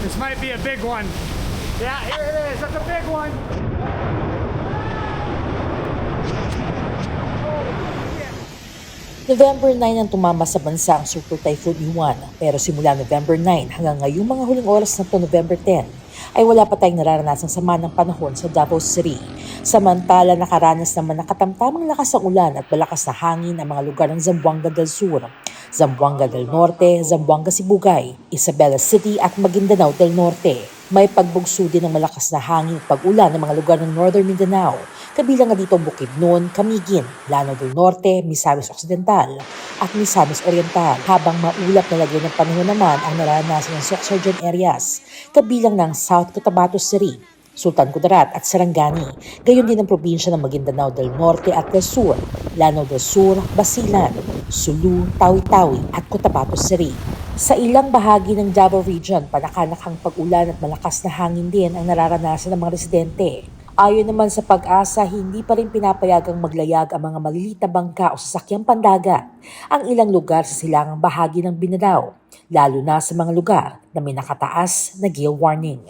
This might be a big one. Yeah, here it is. That's a big one. November 9 ang tumama sa bansa ang Super Typhoon Iwan. Pero simula November 9 hanggang ngayong mga huling oras na to November 10, ay wala pa tayong nararanasang sama ng panahon sa Davao City. Samantala nakaranas naman ng katamtamang lakas ng ulan at malakas na hangin ang mga lugar ng Zamboanga del Sur, Zamboanga del Norte, Zamboanga Sibugay, Isabela City at Maguindanao del Norte. May pagbugso din ng malakas na hangin at pag-ulan ng mga lugar ng Northern Mindanao, kabilang nga dito ang Bukidnon, Camiguin, Lanao del Norte, Misamis Occidental at Misamis Oriental, habang maulap na lagay ng panahon naman ang naranasan ng Soxargen areas, kabilang ng South Cotabato City, Sultan Kudarat at Sarangani, gayon din ang probinsya ng Maguindanao del Norte at del Sur, Lanao del Sur, Basilan, Sulu, Tawi-Tawi at Cotabato City. Sa ilang bahagi ng Davao Region, panakanakang pag-ulan at malakas na hangin din ang nararanasan ng mga residente. Ayon naman sa pag-asa, hindi pa rin pinapayagang maglayag ang mga maliliit na bangka o sasakyang pandagat ang ilang lugar sa silangang bahagi ng Binalaw, lalo na sa mga lugar na may nakataas na gale warning.